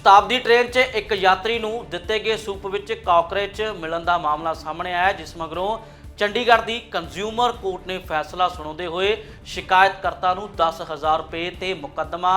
ਸ਼ਤਾਬਦੀ train 'ਚ ਇੱਕ ਯਾਤਰੀ ਨੂੰ ਦਿੱਤੇ ਗਏ ਸੂਪ ਵਿੱਚ ਕਾਕਰੇਚ ਮਿਲਣ ਦਾ ਮਾਮਲਾ ਸਾਹਮਣੇ ਆਇਆ, ਜਿਸ ਮਗਰੋਂ ਚੰਡੀਗੜ੍ਹ ਦੀ ਕੰਜ਼ਿਊਮਰ ਕੋਰਟ ਨੇ ਫੈਸਲਾ ਸੁਣਾਉਂਦੇ ਹੋਏ ਸ਼ਿਕਾਇਤਕਰਤਾ ਨੂੰ 10000 ਰੁਪਏ ਤੇ ਮੁਕੱਦਮਾ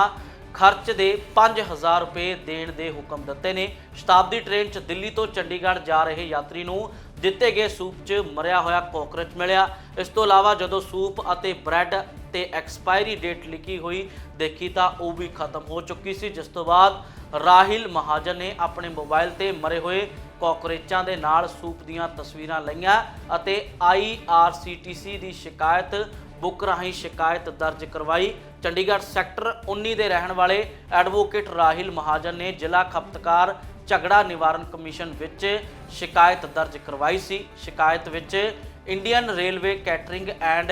ਖਰਚ ਦੇ 5000 ਰੁਪਏ ਦੇਣ ਦੇ ਹੁਕਮ ਦਿੱਤੇ ਨੇ। ਸ਼ਤਾਬਦੀ ਟ੍ਰੇਨ 'ਚ ਦਿੱਲੀ ਤੋਂ ਚੰਡੀਗੜ੍ਹ ਜਾ ਰਹੇ ਯਾਤਰੀ ਨੂੰ ਦਿੱਤੇ ਗਏ ਸੂਪ 'ਚ ਮਰਿਆ ਹੋਇਆ ਕੋਕਰਚ ਮਿਲਿਆ। ਇਸ ਤੋਂ ਇਲਾਵਾ ਜਦੋਂ ਸੂਪ ਅਤੇ ਬ੍ਰੈਡ ਤੇ ਐਕਸਪਾਇਰੀ ਡੇਟ ਲਿਖੀ ਹੋਈ ਦੇਖੀ ਤਾਂ ਉਹ ਵੀ ਖਤਮ ਹੋ ਚੁੱਕੀ ਸੀ, ਜਿਸ ਤੋਂ ਬਾਅਦ ਰਾਹਿਲ ਮਹਾਜਨ ਨੇ ਆਪਣੇ ਮੋਬਾਈਲ ਤੇ ਮਰੇ ਹੋਏ ਕਾਕਰੋਚਾਂ ਦੇ ਨਾਲ ਸੂਪ ਦੀਆਂ ਤਸਵੀਰਾਂ ਲਈਆਂ ਅਤੇ ਆਈਆਰਸੀਟੀਸੀ ਦੀ ਸ਼ਿਕਾਇਤ, ਬੁੱਕ ਰਾਹੀਂ ਸ਼ਿਕਾਇਤ ਦਰਜ ਕਰਵਾਈ। ਚੰਡੀਗੜ੍ਹ ਸੈਕਟਰ 19 ਦੇ ਰਹਿਣ ਵਾਲੇ ਐਡਵੋਕੇਟ ਰਾਹਿਲ ਮਹਾਜਨ ਨੇ ਜ਼ਿਲ੍ਹਾ ਖਪਤਕਾਰ ਝਗੜਾ ਨਿਵਾਰਨ ਕਮਿਸ਼ਨ ਵਿੱਚ ਸ਼ਿਕਾਇਤ ਦਰਜ ਕਰਵਾਈ ਸੀ। ਸ਼ਿਕਾਇਤ ਵਿੱਚ Indian railway catering and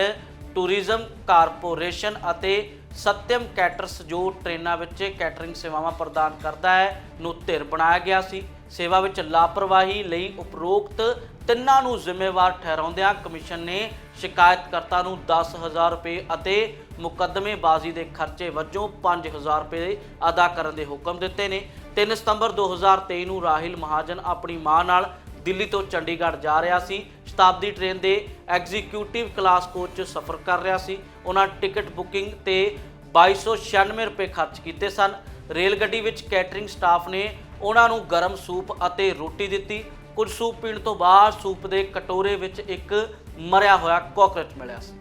tourism corporation ਅਤੇ ਸਤਿਅਮ ਕੈਟਰਸ, ਜੋ ਟ੍ਰੇਨਾਂ ਵਿੱਚ ਕੈਟਰਿੰਗ ਸੇਵਾਵਾਂ ਪ੍ਰਦਾਨ ਕਰਦਾ ਹੈ, ਨੂੰ ਧਿਰ ਬਣਾਇਆ ਗਿਆ ਸੀ। ਸੇਵਾ ਵਿੱਚ ਲਾਪਰਵਾਹੀ ਲਈ ਉਪਰੋਕਤ ਤਿੰਨਾਂ ਨੂੰ ਜ਼ਿੰਮੇਵਾਰ ਠਹਿਰਾਉਂਦਿਆਂ ਕਮਿਸ਼ਨ ਨੇ ਸ਼ਿਕਾਇਤਕਰਤਾ ਨੂੰ 10000 ਰੁਪਏ ਅਤੇ ਮੁਕੱਦਮੇਬਾਜ਼ੀ ਦੇ ਖਰਚੇ ਵਜੋਂ 5000 ਰੁਪਏ ਅਦਾ ਕਰਨ ਦੇ ਹੁਕਮ ਦਿੱਤੇ ਨੇ। 3 ਸਤੰਬਰ 2023 ਨੂੰ ਰਾਹਿਲ ਮਹਾਜਨ ਆਪਣੀ ਮਾਂ ਨਾਲ ਦਿੱਲੀ ਤੋਂ ਚੰਡੀਗੜ੍ਹ ਜਾ ਰਿਹਾ ਸੀ। ਸ਼ਤਾਬਦੀ ਟ੍ਰੇਨ ਦੇ ਐਗਜ਼ੀਕਿਊਟਿਵ ਕਲਾਸ ਕੋਚ 'ਚ ਸਫ਼ਰ ਕਰ ਰਿਹਾ ਸੀ। ਉਹਨਾਂ ਟਿਕਟ ਬੁਕਿੰਗ ਤੇ 2296 ਰੁਪਏ ਖਰਚ ਕੀਤੇ ਸਨ। ਰੇਲ ਗੱਡੀ ਵਿੱਚ ਕੈਟਰਿੰਗ ਸਟਾਫ ਨੇ ਉਹਨਾਂ ਨੂੰ ਗਰਮ ਸੂਪ ਅਤੇ ਰੋਟੀ ਦਿੱਤੀ। ਕੁਝ ਸੂਪ ਪੀਣ ਤੋਂ ਬਾਅਦ ਸੂਪ ਦੇ ਕਟੋਰੇ ਵਿੱਚ ਇੱਕ ਮਰਿਆ ਹੋਇਆ ਕਾਕਰੋਚ ਮਿਲਿਆ ਸੀ।